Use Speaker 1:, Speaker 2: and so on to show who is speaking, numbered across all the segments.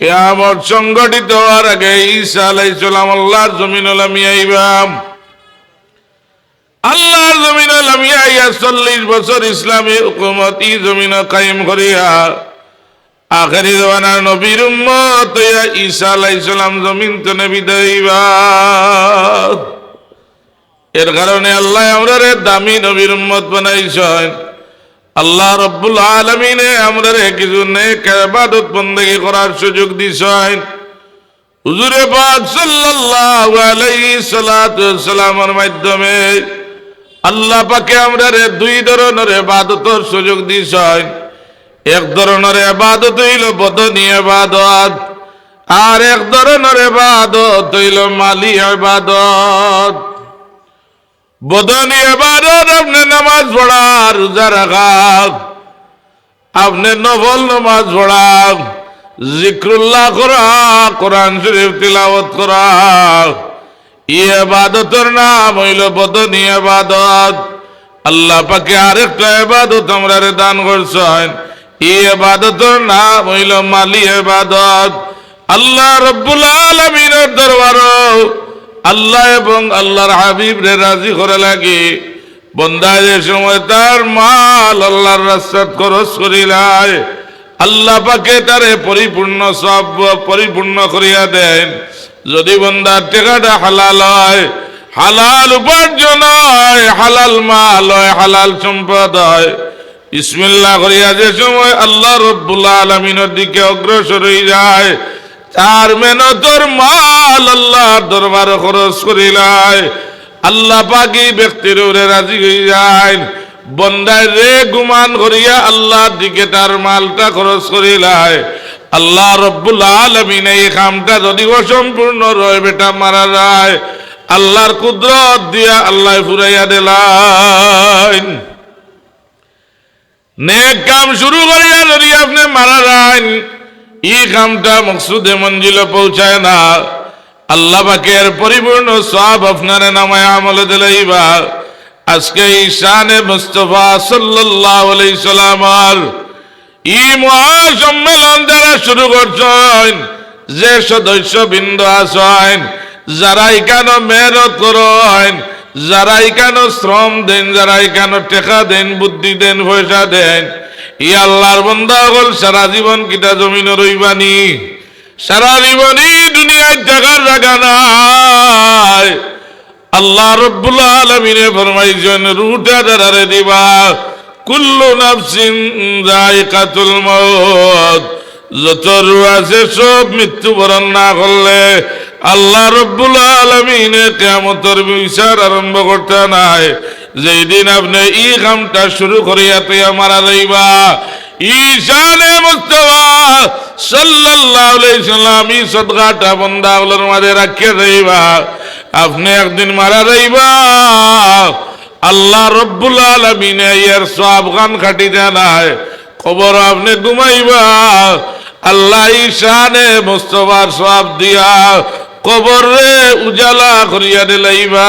Speaker 1: কেয়ামত সংগঠিত হওয়ার আগে ঈসা আলাইসালাম আল্লাহর জমিন আল্লাহর জমিন চল্লিশ বছর ইসলামী হুকুমত ই জমিন কায়েম করিয়া আখেরি জমানার নবীর উম্মত ঈসা আলাইসালাম জমিন তো নবী দইবা এর কারণে আল্লাহ আমরা দামি নবীর উম্মত বানাইছেন। আল্লাহ রব্বুল আলমিনে আমরা কিছু নেক ইবাদত বন্দেগি করার সুযোগ দিছেন। হুজুরে পাক সাল্লাল্লাহু আলাইহি সাল্লাতু সালামের মাধ্যমে আল্লাহ পাকে আমরা রে দুই ধরনের ইবাদতের সুযোগ দিছেন। এক ধরনের ইবাদত হইল বদনী ইবাদত আর এক ধরনের ইবাদত হইল মালি ইবাদত। বদনী এবারত আপনি নামাজ পড়া রোজা রাখা আপনি নফল নামাজ পড়া জিক্রুল্লাহ করা, কোরআন শরীফ তিলাওয়াত করা। ই এবাদতের নাম হইল বদনী এবাদত। আল্লাহ পাকে আরেকটা এবাদত আমরা দান করছেন। ই এবাদতের নাম হইল মালি এবাদত। আল্লাহ রব্বুল আলমিনের দরবারও আল্লাহ এবং আল্লাহর হাবিব রে রাজি করে লাগে। বন্দায় সময় তার মাল আল্লাহর রাস্তাত খরচ করিলায় আল্লাহ পাকে তারে পরিপূর্ণ সব পরিপূর্ণ করিয়া দেন। যদি বন্দার টেকাটা হালাল হয়, হালাল উপার্জন হয়, হালাল মাল হয়, হালাল সম্পদ হয় ইসমিল্লা করিয়া যে সময় আল্লাহ রব্বুল আলমিনের দিকে অগ্রসর হয়ে যায় তার মেহনতর মাল আল্লাহর দরবার খরচ করিলায় আল্লাহ পাকি ব্যক্তির উপরে রাজি হয়ে যায়। বন্দায় রে গুমান করিয়া আল্লাহর দিকে তার মালটা খরচ করিলায় আল্লাহ রব্বুল আলমিন এই কামটা যদি অসম্পূর্ণ রয় বেটা মারা যায়। আল্লাহর কুদরত দিয়া আল্লাহ ফুরাইয়া দিলাইন নেক কাম শুরু করিয়া যদি আপনি মারা যান ই কামটা মকসুদে মঞ্জিলে পৌঁছায় না। আল্লাহ পাকের পরিপূর্ণ সব আপনার নামায় আমলে দিলাইবা আজকে ঈশানে মুস্তফা সাল্লাল্লাহু আলাইহি সাল্লামার ই মহাসম্মেলন যারা শুরু করছেন, যে সদস্য বৃন্দ আছেন যারা এখানে মেহনত করেন যারা এখানে শ্রম দেন যারা এখানে টেকা দেন, বুদ্ধি দেন, পয়সা দেন ই আল্লাহর বন্ধা হল সারা জীবন কিতা জমিন রইবানি সারা জীবনই দুনিয়ায় জাগার জায়গা নাই। আল্লাহ রব্বুল আলমিনে ফরমাইছেন রুটা দাঁড়ারে দিবা। কুল্লু নাফসিন জায়কাতুল মউত যত রু আছে, সব মৃত্যুবরণ না করলে আল্লাহ রব্বুল আলমিনে কেমতর বিচার আরম্ভ করতে নাই। যেই দিন আপনি ই কামটা শুরু করিয়া তুইয়া মারা যাইবা ঈশানে মুস্তফা সাল্লাল্লাহু আলাইহি সাল্লাম ই সদকাটা বন্দাগুলোর মাঝে রাখিয়া যাইবা, আপনি একদিন মারা যাইবা। আল্লাহ রব্বুল আলমিন এর সব গান খাটিতে নাই খবর আপনি ঘুমাইবা। আল্লাহ ঈশানে মুস্তফার সব দিয়া কবর উজালা করিয়া দিলাইবা।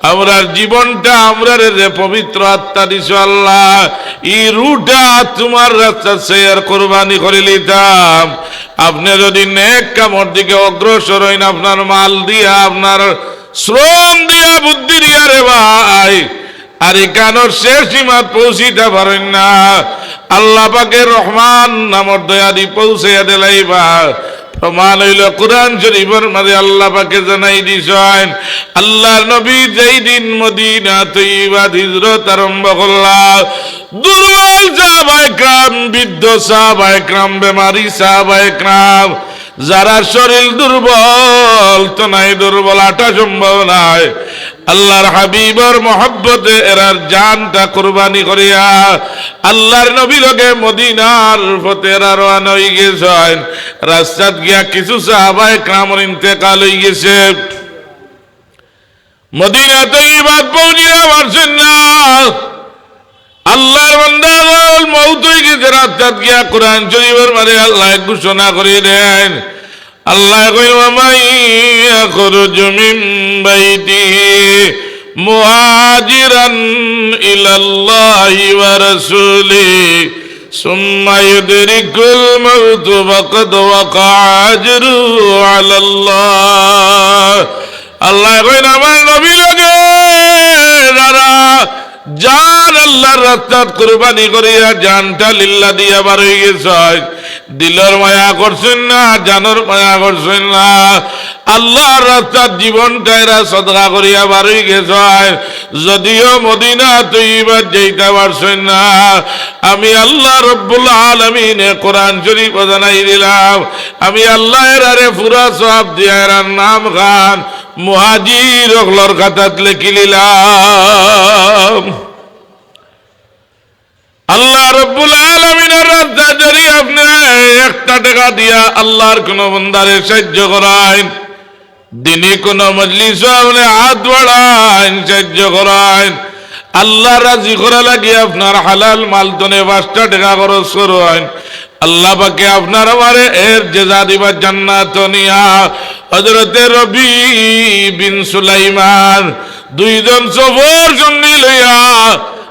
Speaker 1: আমরার জীবনটা আমরা রে পবিত্র আত্মা দিছ আল্লাহ। ই রুটা তোমার রাস্তা শেয়ার কোরবানি করে লিতাম আপনি যদি নেক কামর দিকে অগ্রসর হইন, আপনার মাল দিয়া, আপনার শ্রম দিয়া, বুদ্ধি দিয়া রে ভাই, আর এখানোর শেষ সীমাত পৌঁছিতে পারেন না। আল্লাহ পাকে রহমান নামর দয়াদি পৌঁছে দিলাইবা প্রমাণ হইল কোরআন শরীফের মাঝে আল্লাহ পাকে জানাই দিছেন আল্লাহ নবী যেই দিন মদিনা তৈবাদ হিজরত আরম্ভ করলা, দুর্বল সাহাবায়ে ক্রাম, বৃদ্ধ সাহাবায়ে ক্রাম, বেমারি সাহাবায়ে ক্রাম, যারা শরীর দুর্বল, তো নাই দুর্বল, আটা সম্ভব নাই। আল্লাহর হাবিবর মহব্বতে এরার জানটা কুরবানি করিয়া আল্লাহর নবী লগে মদিনার পথে এরা রওনা হয়ে গেছেন। রাস্তাত গিয়া কিছু সাহাবায়ে ক্রামর ইন্তেকাল হয়ে গেছে। মদিনা তৈবাদ পৌঁছিয়া পারছেন না। আল্লাহর বান্দাগল মৌত হয়ে গেছে, রাস্তাত গিয়া কোরআন শরীফের মাঝে আল্লাহ ঘোষণা করে দেন আল্লাহ কইল মাই ইয়াখরুজু মিন বাইতিহি মুহাজিরান ইলাল্লাহি ওয়া রাসূলিহি ثم يدرك الموت فقد وقع أجره على الله আল্লাহ কইন আমার নবী লগে যারা জান আল্লাহর রাস্তাত কুরবানি করিয়া জানটা লিল্লা দিয়া বার হয়ে গেছে দিলর মায়া করছেন না, জানর মায়া করছেন না। আল্লাহর রাস্তার জীবনটা এরা সদকা করিয়া বার হয়ে গেছে। যদিও মদিনা তৈবার যেতে পারছেন না, আমি আল্লাহ রব্বুল আলমিনে কোরআন শরীফ জানাই দিলাম। আমি আল্লাহ এরারে পুরা সব দিয়া নাম খান মুহাজির অগলর খাতাত লিখি নিলাম আল্লাহ রব্বুল আলমিনের যদি আপনি একটা টাকা দিয়া আল্লাহর কোন বন্দারে সাহায্য করায়, দিনে কোন মজলিস আপনি হাত বাড়াইন সাহায্য করায়, আল্লাহ রাজি করা লাগিয়ে আপনার হালাল মালতনে পাঁচটা টাকা খরচ করুন আল্লাহ পাকে আপনার আমারে এর জেজা দিবার জান্নাত নিয়া। হজরতে রবি বিন সুলাইমান দুইজন সফর সঙ্গী লইয়া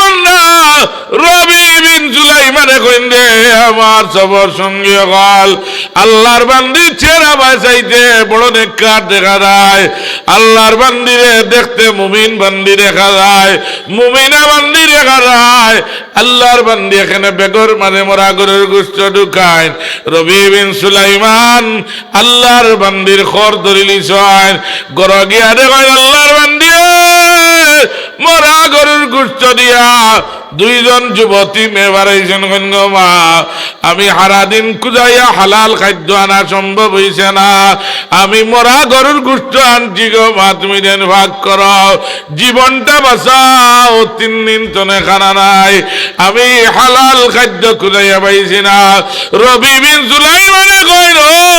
Speaker 1: বান্দা রবি বিন কইন আমার সবর সঙ্গে আল্লাহর বান্দি বড় নেককার দেখা যায়। আল্লাহর বান্দিরে দেখতে মুমিন বান্দি দেখা যায়। মুমিনা বান্দি দেখা যায়। আল্লাহর বান্দি এখানে বেগর মানে মরা গরুর গুস্ত ঢুকায়। রবি বিন সুলাইমান আল্লাহর বান্দির খর গিয়া আল্লাহর বান্দি মরা গরুর গুস্ত দিয়া দুইজন যুবতী বাড়াইছেন মা। আমি হারা দিন কুজাইয়া হালাল খাদ্য আনা সম্ভব হইছে না। আমি মরা গরুর গুস্ত আনছি গো মা, তুমি দেন ভাগ কর। জীবনটা বাঁচাও, তিন দিন তনে খানা নাই। আমি হালাল খাদ্য খুঁজাইয়া পাইছি না। রবি বিন জুলাই মানে কই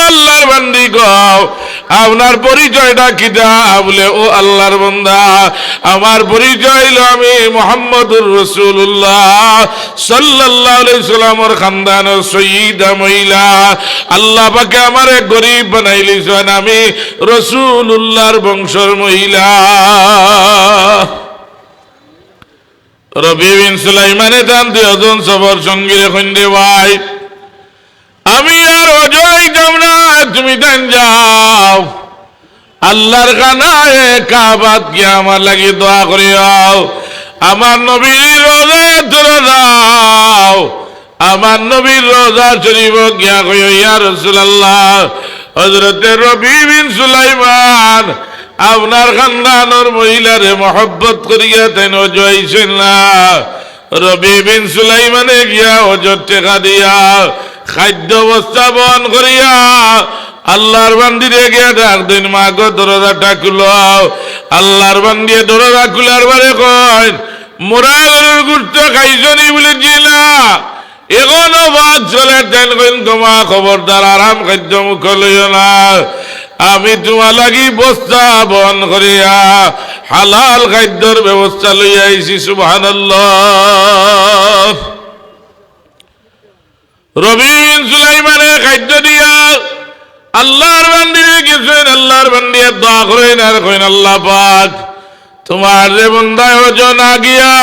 Speaker 1: আল্লাহর বান্দি কও আপনার পরিচয়টা কিটা বলে ও আল্লাহর বন্দা? আমার পরিচয় হইল আমি মোহাম্মদুর রসুল্লাহ সাল্লাহ সাল্লামর খানদান সঈদা মহিলা। আল্লাহ পাকে আমারে গরিব বানাইলিছেন আমি রসুল্লাহর বংশর মহিলা। রবি বিন সুলাইমানে তান দুজন সবর সঙ্গীরে খন্ডে ভাই আমি আর অজয় না তুমি দেন যাও। আল্লাহর কানায় কাবাত গিয়ে আমার লাগি দোয়া করিও আমার নবীর রোজা ধরে দাও আমার নবীর রোজা শরীফ গিয়া কইও, ইয়া রাসূলুল্লাহ, হযরতে রবি বিন সুলাইমান, আপনার খানদানোর মহিলারে মহব্বত করিয়া তেন জয়ছেন না রবি বিন সুলাইমানে গিয়া অজর টেকা দিয়া খাদ্য অবস্থাপন করিয়া আল্লাহর বান্দিরে গিয়া ডাক দিন, মা গো, দরজাটা খুলো আল্লাহর বান্দিয়ে দরজা খুলার বারে কয় মোরা গরুর গুরুত্ব খাইছনি বলে না এখনও বাদ চলে তেন কইন তোমা খবরদার, আরাম খাদ্য মুখ লইও না। আমি তোমার লাগি বস্তা বন করিয়া হালাল খাদ্যর ব্যবস্থা লইয়া আইছি, সুবহানাল্লাহ। রবিন সুলাইমানে খাদ্য দিয়া আল্লাহর বান্দিরে গেছেন, আল্লাহর বান্দিয়ে দোয়া করেন আর কইন আল্লাহ পাক তোমার যে বন্দায় ওজন আগিয়া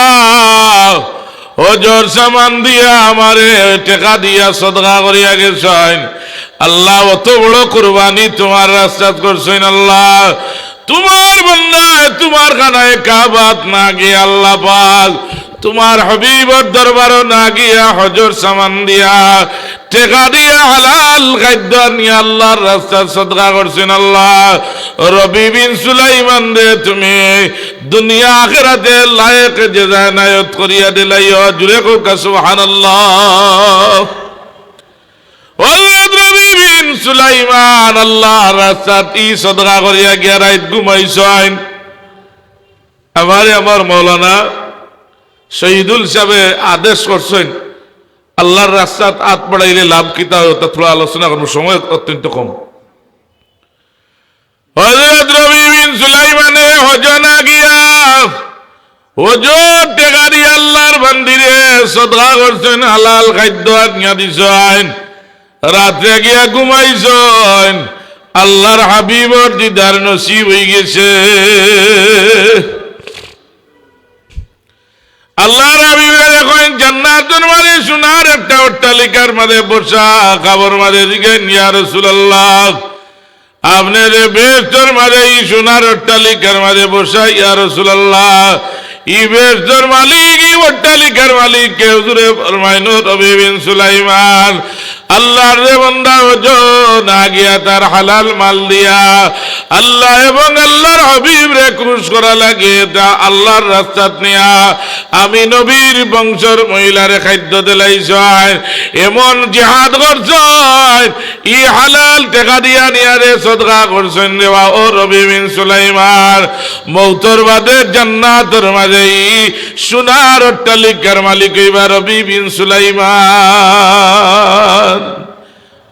Speaker 1: ওজর সামান দিয়া আমারে টেকা দিয়া সদকা করিয়া গেছেন। আল্লাহ অত বড় কোরবানি তোমার রাস্তা করছেন, আল্লাহ। তোমার বন্ধায়, তোমার খানায় কাবাত না গিয়া, আল্লাহ পাক তোমার হবিবর দরবার না গিয়া হজর সামান দিয়া টেকা দিয়া হালাল খাদ্য নিয়ে আল্লাহর রাস্তা সদকা করছেন আল্লাহ। রবি বিন সুলাইমান দে তুমি দুনিয়া আখেরাতে লায়ক যে যায় নায়ত করিয়া দিলাই জুড়ে সুবহানাল্লাহ। হযরত রবি বিন সুলাইমান, আল্লাহর রাস্তাত ই সদকা করিয়া গিয়া রাইত ঘুমাইছেন আমারে, আমার মৌলানা শহীদুল সাহেবে আদেশ করছেন, আল্লাহর রাস্তাত আত পড়াইলে লাভ কিতা হয় তা থোড়া আলোচনা করব, সময় অত্যন্ত কম। হজরত রবি বিন সুলাইমানে হজনা গিয়া হজর টেকারি আল্লাহর মন্দিরে সদা করছেন, হালাল খাদ্য আনিয়া দিছেন, রাত্রে গিয়া ঘুমাইছেন, আল্লাহর হাবিবর দিদার নসিব হয়ে গেছে। আল্লাহর হাবিবের দেখেন জান্নাতুর মাঝে সোনার একটা অট্টালিকার মাঝে বসা, খাবার মাঝে দিকেন ইয়া রাসূলুল্লাহ। আপনার বেস্তর মাঝে এই সোনার অট্টালিকার মাঝে বসা, ইয়া রাসূলুল্লাহ। ই বেস্তর মালিক ই অট্টালিকার মালিক কে হুজুরে ফরমাইনো রবি বিন সুলাইমান আল্লাহর রে বান্দা ওজো না গিয়া তার হালাল মাল দিয়া, আল্লাহ এবং আল্লাহর হাবিব রে ক্রুশ করা লাগে তা আল্লাহর রাস্তাত নিয়া। আমি নবীর বংশর মহিলারে খাদ্য দিলাইছয় এমন জিহাদ করছয় ই হালাল টেকা দিয়া নিয়ারে সদকা করছেন দেওয়া ও রবি বিন সুলাইমান। মৌতর বাদে জান্নাতর মাঝে সোনার অট্টালিকার মালিক হইবা রবি বিন সুলাইমান।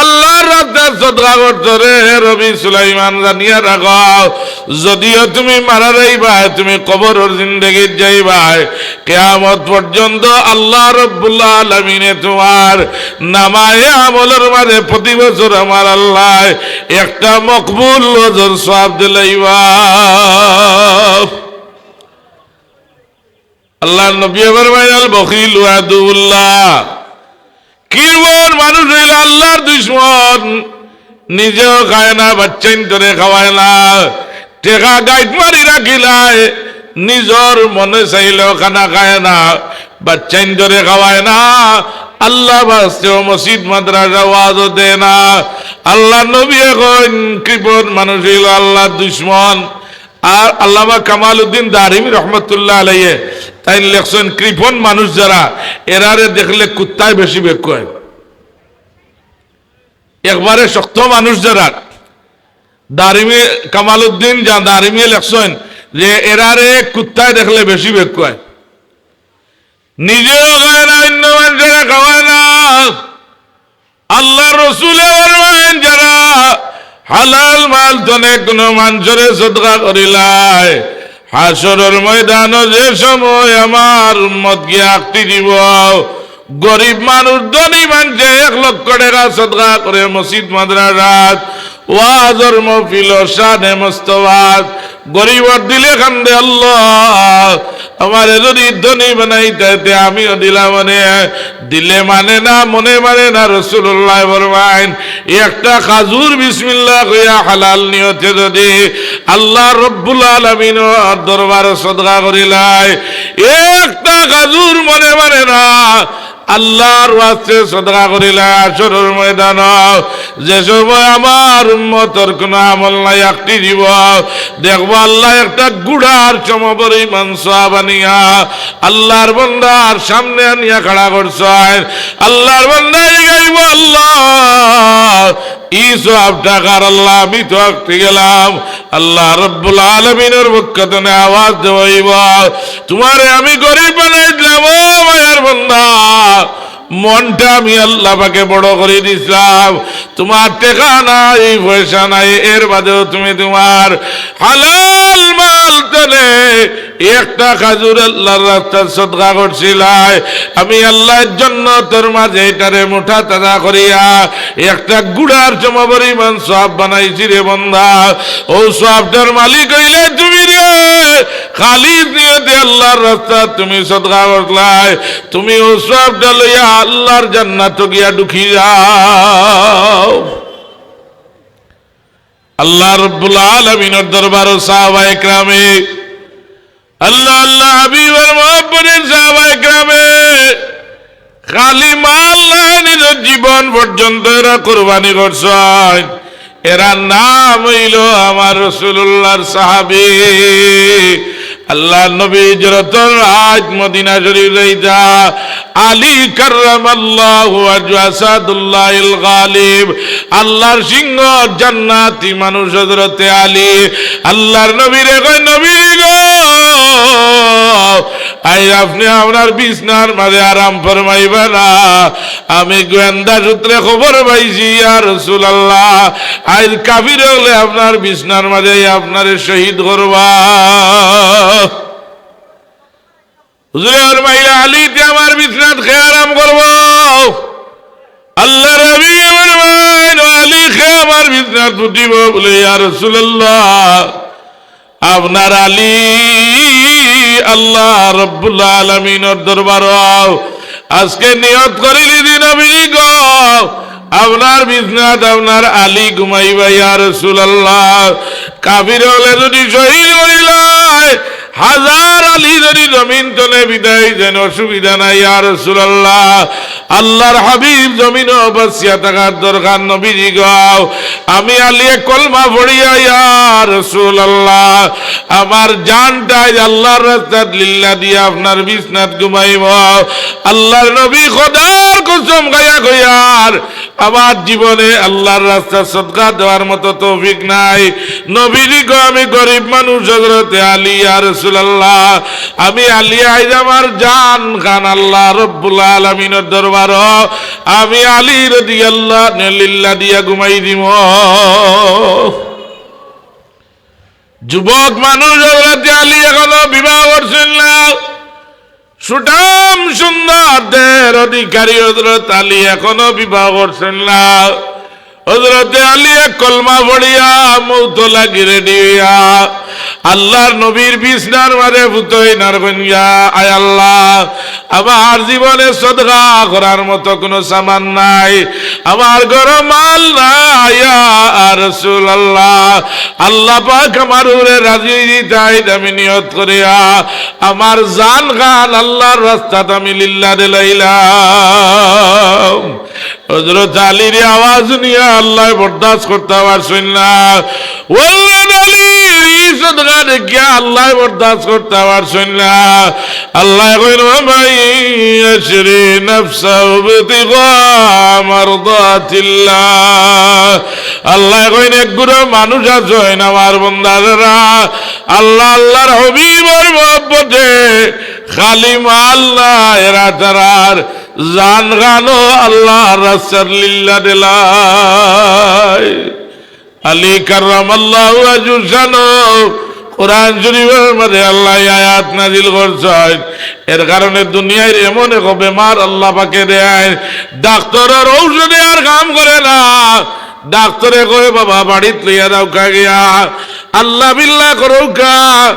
Speaker 1: আল্লাহর রাস্তা সদকা করছ রে হে রবি সুলাইমান জানিয়া রাখাও যদিও তুমি মারা যাইবা তুমি কবর জিন্দগি যাইবা কেয়ামত পর্যন্ত আল্লাহ রব্বুল্লাহ আলমিনে তোমার নামায়ে আমলের মাঝে প্রতি বছর আমার আল্লাহ একটা মকবুল ওজন সব দিলাইবা। আল্লাহ নবী এবার বাইনাল বকিল ওয়াদুল্লাহ কিরবন মানুষ হইল আল্লাহর দুশ্মন? নিজেও খায় না, বাচ্চাইন ধরে খাওয়ায় না। টেকা গাইড মারি রাখিলায়, নিজর মনে চাইলেও খানা খায় না, বাচ্চাইন ধরে খাওয়ায় না। আল্লাহ বাস্তেও মসজিদ, মাদ্রাসা ওয়াজও দেয় না। আল্লাহ নবী এখন কৃপন মানুষ হইল আল্লাহর দুশ্মন। আর আল্লামা কামাল উদ্দিন দারিমি রহমতুল্লাহ আলাইয়ে তাই লেখছেন কৃপন মানুষ যারা, এরারে দেখলে কুত্তায় বেশি বেগ কয়। একবারে শক্ত মানুষ যারা, দারিমি কামাল উদ্দিন যা দারিমি লেখছেন যে এরারে কুত্তায় দেখলে বেশি বেগ কয়। নিজেও খায় না, অন্য মানুষেরা খাওয়ায় না। আল্লাহ রসুলে যারা, হালাল মাল তনে কোনো মানুষরে সদকা করিলায়। হাসরের ময়দান যে সময় আমার উম্মত গিয়ে আঁকতি দিব, গরিব মানুষ, ধনী মানুষে এক লক্ষ টাকা সদকা করে মসজিদ, মাদ্রাসাত, ওয়াজর মফিল শানে মস্তবাদ গরিবর দিলে কান্দে আল্লাহ। আমার যদি ধনী বানাইতে আমিও দিলাম মানে। দিলে মানে না, মনে মানে না রসুল্লাহ বরমাইন একটা খাজুর বিসমিল্লাহ কইয়া হালাল নিয়তে যদি আল্লাহ রব্বুল আলমিন দরবার সদকা করিলাই। একটা খাজুর মনে মানে না আল্লাহর ওয়াস্তে সদকা করিলা আসরের ময়দান। যে সময় আমার উম্মতর কোন আমল নাই, একটি দিব দেখব আল্লাহ একটা গুড়ার সমপরিমাণ বানিয়া আল্লাহর বন্দার সামনে আনিয়া খাড়া করছেন। আল্লাহর বন্দাই গাইব আল্লাহ। ই টাকার আল্লাহ? আমি তো আঁকতে গেলাম। আল্লাহ রব্বুল আলমিনের পক্ষতনে আওয়াজ দেব তোমারে আমি গরিব বানাই দিলাম, ও মায়ের মনটা আমি আল্লাহকে বড় করে দিছিলাম। তোমার টেকা নাই, পয়সা নাই, এর বাদেও তুমি তোমার হালাল মাল তেলে একটা খাজুর আল্লাহর রাস্তার সদকা আমি আল্লাহর জন্য তোর মাঝে এটারে মুঠা তাজা করিয়া একটা গুড়ার জমা সব বানাইছি রে বন্ধা। ও সবটার মালিক হইলে তুমি রে খালি নিয়তে আল্লাহর রাস্তা তুমি সদকা করলাই। তুমি ও সবটা লইয়া আল্লাহর জান্নাত গিয়া ঢুকি যাও আল্লাহ রব্বুল আলমিনের দরবার সাহাবা একরামে, আল্লাহ আল্লাহ হাবিবের মহাপরের সাহাবা একরামে, খালি নাই, নিজের জীবন পর্যন্ত এরা কোরবানি করছেন। এরা নাম হইল আমার রসুল্লাহর সাহাবি। আল্লাহ নবী যত আজ মদিনা শরীফ যাইতা আলী কার্রাম আল্লাহ আসাদুল্লাহ গালিব। আল্লাহর সিংহ জান্নাতি মানুষ হযরতে আলী। আল্লাহর নবীর কয় নবী গো। আই আপনি আপনার বিছনার মাঝে আরাম ফরমাইবে না। আমি গোয়েন্দা সূত্রে খবর পাইছি আর রসুল আল্লাহ আইল কাবির হলে আপনার বিছনার মাঝে আপনার শহীদ করবা। হুজুরের মাইলা আলীতে আমার বিছনাত খেয়ে আরাম করব। আল্লাহ রবি আলী খেয়ে আমার বিছনাত উঠিব বলে আর রসুল আল্লাহ আপনার আলী আল্লাহ রব্বুল আলমিনের দরবার আজকে নিয়ত করিলি দিন আমি আপনার বিজনাথ আপনার আলী ঘুমাইবা ইয়া রসুল্লাহ কাবির হলে যদি শহীদ করিলাই হাজার আলী যদি জমিন তলে বিদায়, যেন অসুবিধা নাই, ইয়া রসুল্লাহ আল্লাহর হাবিব জমিন অবশ্যা থাকার দরকার, নবীজি গাও। আমি আলিয়ে কলমা পড়িয়া, ইয়া রসুল্লাহ আমার জানটাই আল্লাহর রাস্তাত লিল্লা দিয়ে আপনার বিছনাত ঘুমাইব। আল্লাহর নবী খোদার কসম গায়া গয়ার, আমার জীবনে আল্লাহর রাস্তা সদকা দেওয়ার মতো তৌফিক নাই। নবীজি গো আমি গরিব মানুষ হজরতে আলী আর রসুল্লাহ আমি আলী আইজ আমার জান আল্লাহ রব্বুল দরবার, আমি আলী দিয়া ঘুমাই যুবক মানুষ আলী এখনও বিবাহ করছেন না। সুঠাম সুন্দর দের অধিকারী হজরত আলী এখনও বিবাহ করছেন না। হজরতে আলী এক কলমা পড়িয়া মৌত লাগি রেডি হইয়া আল্লাহর নবীর বিছনার মারে ভূতই নারগঞ্জা আয় আল্লাহ, আমার জীবনে সদগা করার মতো কোনো সামান নাই, আমার ঘর মাল নাই রসুল আল্লাহ আল্লাহ পাক আমার উরে রাজি দিতাই আমি নিয়ত করিয়া, আমার জান গান আল্লাহর রাস্তাত আমি লিল্লা দিলাইলাম। হজরত আলীর আওয়াজ নিয়ে আল্লাহ বরদাস্ত করতে পারছেন না করতে আল্লাহ আল্লাহ কইন এক মানুষ আছেন আমার বন্দারা আল্লাহ, আল্লাহর হবিবর খালি আল্লাহ এরা তারার জান গানো আল্লাহ রাসার লিল্লা দিলাই আলী কারাম আল্লাহ আজুসানো কোরআন শরীফের মধ্যে আল্লাহ আয়াত নাজিল করছেন। এর কারণে দুনিয়ায় এমন এক বেমার আল্লাহ পাকে দেয়। ডাক্তারের ঔষধে আর কাম করে না। ডাক্তারে কয়ে, বাবা, বাড়িত লইয়া দাও গিয়া। আল্লাহ বিল্লাহ করো কা।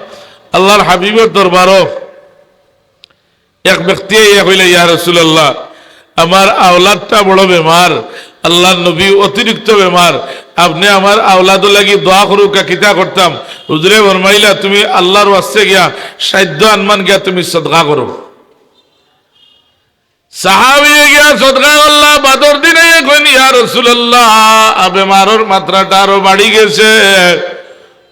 Speaker 1: আল্লাহর হাবিবের দরবারও এক ব্যক্তি ইয়া কইলে ইয়া রসুল্লাহ আমার আওলাদটা বড় বেমার আল্লাহ নবী অতিরিক্ত বেমার। আপনি আমার আওলাদ লাগি দোয়া করুকা কিতা করতাম। হুজরে ফরমাইলা, তুমি আল্লাহর ওয়াসে গিয়া সাধ্য আনমান গিয়া তুমি সদকা করো। সাহাবিয়ে বাদর দিনে রাসূলুল্লাহ বেমারর মাত্রাটা আরও বাড়ি গেছে।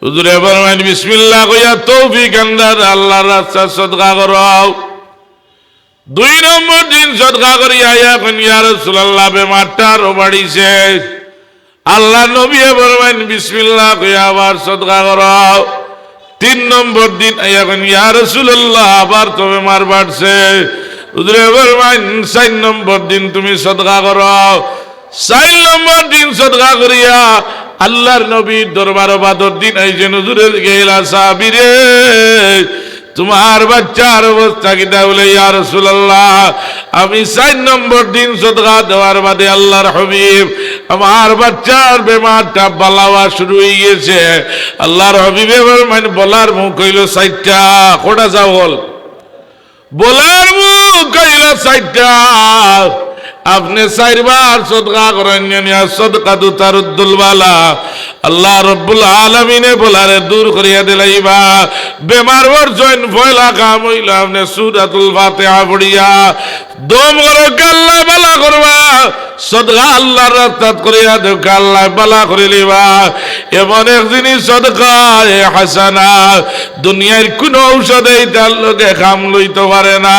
Speaker 1: হুজুরে ফরমাইন বিসমিল্লাহ কইয়া তৌফিক আন্দার আল্লাহর রাস্তা সদকা করো দুই নম্বর দিন সদকা করিয়া এখন, ইয়া রাসূলুল্লাহ, বেমারটা আরও বাড়িছে। আল্লাহ নবী ফরমাইন বিসমিল্লাহ কইয়া আবার সদকা করো তিন নম্বর দিন এখন, ইয়া রাসূলুল্লাহ, আবার তো বেমার বাড়ছে। হুজুরে ফরমাইন চার নম্বর দিন তুমি সদকা করো চার নম্বর দিন সদকা করিয়া আল্লাহর নবীর দরবার বাদর দিন, এই যে নজুরের গেলা সাবিরে তোমার বাচ্চার অবস্থা কি বলে ইয়া রাসূলুল্লাহ? আমি চার নম্বর দিন সদকা দেওয়ার বাদে আল্লাহর হাবিব, আমার বাচ্চার বেমারটা বালাওয়া শুরু হয়ে গেছে আল্লাহর হাবিব এবার মানে বলার মুখ কইল সাইটটা কোটা চাউল? বলার মুখ কইল সাইটটা আপনি চারবার সদকা করেন সদকা দু তারুদ্দুল বালা আল্লাহ রব্বুল আলমিনে বলারে দূর করিয়া দিলাইবা বেমার বর্জন ফয়লা কাম হইল, আপনি সুরাতুল ফাতিহা পড়িয়া দম করো আল্লাহ বালা করবা? সদকা আল্লাহর রাস্তাত করিয়া দেখ আল্লাহ বালা করে লিবা। এমন এক জিনিস সদকা, এ হাসানা। দুনিয়ার কোন ঔষধেই তার লোকে কাম লইতে পারে না।